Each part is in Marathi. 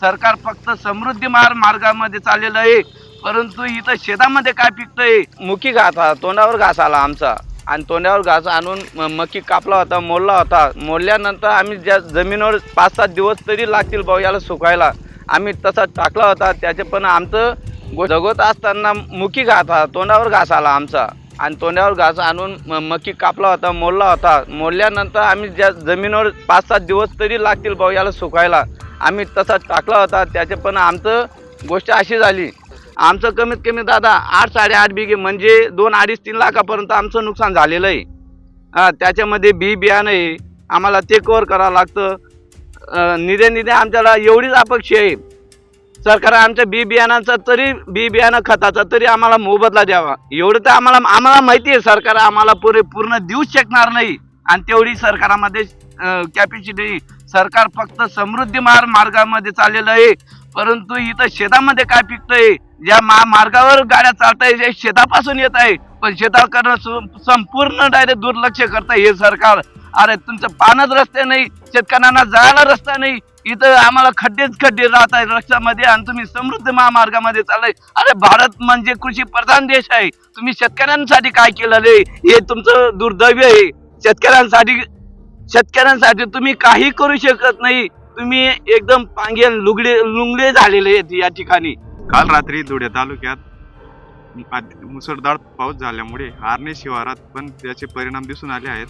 सरकार फक्त समृद्धी मार मार्गामध्ये चाललेलं आहे. परंतु इथं शेतामध्ये काय पिकतंय? मुकी घास हा तोंडावर घास आला आमचा. आणि तोंडावर घास आणून म- मकी कापला होता मोडला होता. मोडल्यानंतर आम्ही ज्या जमिनीवर पाच सात दिवस तरी लागतील भाऊ याला सुकायला. आम्ही तसा टाकला होता त्याचे पण आमचं जगवत जगत असताना मुकी घास हा तोंडावर घास आला आमचा. आणि तोंडावर घास आणून म- मकी कापला होता मोडला होता. मोडल्यानंतर आम्ही ज्या जमिनीवर पाच सात दिवस तरी लागतील भाऊ याला सुकायला. आम्ही तसा टाकला होता. त्याचे पण आमचं गोष्ट अशी झाली. आमचं कमीत कमी दादा आठ साडेआठ बिघे म्हणजे दोन अडीच तीन लाखापर्यंत आमचं नुकसान झालेलं आहे. हां त्याच्यामध्ये बी बियाणं आहे. आम्हाला ते कवर करावं लागतं. निधे निधे आमच्याला एवढीच अपेक्षा आहे. सरकार आमच्या बी बियाणांचा तरी बी बियाणं खताचा तरी आम्हाला मोबदला द्यावा. एवढं तर आम्हाला आम्हाला माहिती आहे सरकार आम्हाला पुरे पूर्ण देऊच शकणार नाही. आणि तेवढी सरकारामध्ये कॅपॅसिटी सरकार फक्त समृद्धी मार मार्गामध्ये चाललेलं आहे. परंतु इथं शेतामध्ये काय पिकतंय? ज्या मा मार्गावर गाड्या चालताय जे शेतापासून येत आहे. पण शेताकडनं संपूर्ण डायरेक्ट दुर्लक्ष करताय हे सरकार. अरे तुमचं पानच रस्ते नाही शेतकऱ्यांना जायला रस्ता नाही. इथं आम्हाला खड्डेच खड्डे राहत आहे रस्त्यामध्ये आणि तुम्ही समृद्ध महामार्गामध्ये चाललाय. अरे भारत म्हणजे कृषी प्रधान देश आहे. तुम्ही शेतकऱ्यांसाठी काय केलं हे तुमचं दुर्दैव आहे. शेतकऱ्यांसाठी शेतकऱ्यांसाठी तुम्ही काही करू शकत नाही. तुम्ही एकदम पांगे लुगडे लुंगडे झालेले आहेत या ठिकाणी. काल रात्री धुळे तालुक्यात मुसळधार पाऊस झाल्यामुळे आर्णे शिवारात पण त्याचे परिणाम दिसून आले आहेत.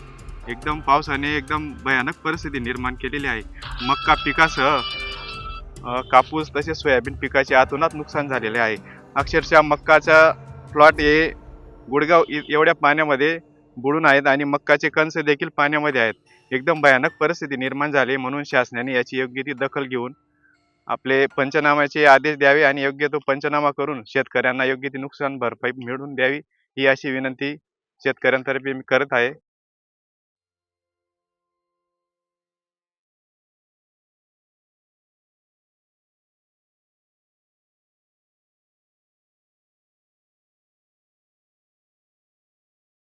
एकदम पावसाने एकदम भयानक परिस्थिती निर्माण केलेली आहे. मक्का पिकासह कापूस तसेच सोयाबीन पिकाचे आतोनात नुकसान झालेले आहे. अक्षरशः मक्काचा प्लॉट हे गुडगाव इ- एवढ्या पाण्यामध्ये बुडून आहेत आणि मक्काचे कणस देखील पाण्यामध्ये आहेत. एकदम भयानक परिस्थिती निर्माण झाली म्हणून शासनाने याची योग्य ती दखल घेऊन आपले पंचनाम्याचे आदेश द्यावे आणि योग्य तो पंचनामा करून शेतकऱ्यांना योग्य ती नुकसान भरपाई मिळवून द्यावी ही अशी विनंती शेतकऱ्यांतर्फे मी करत आहे.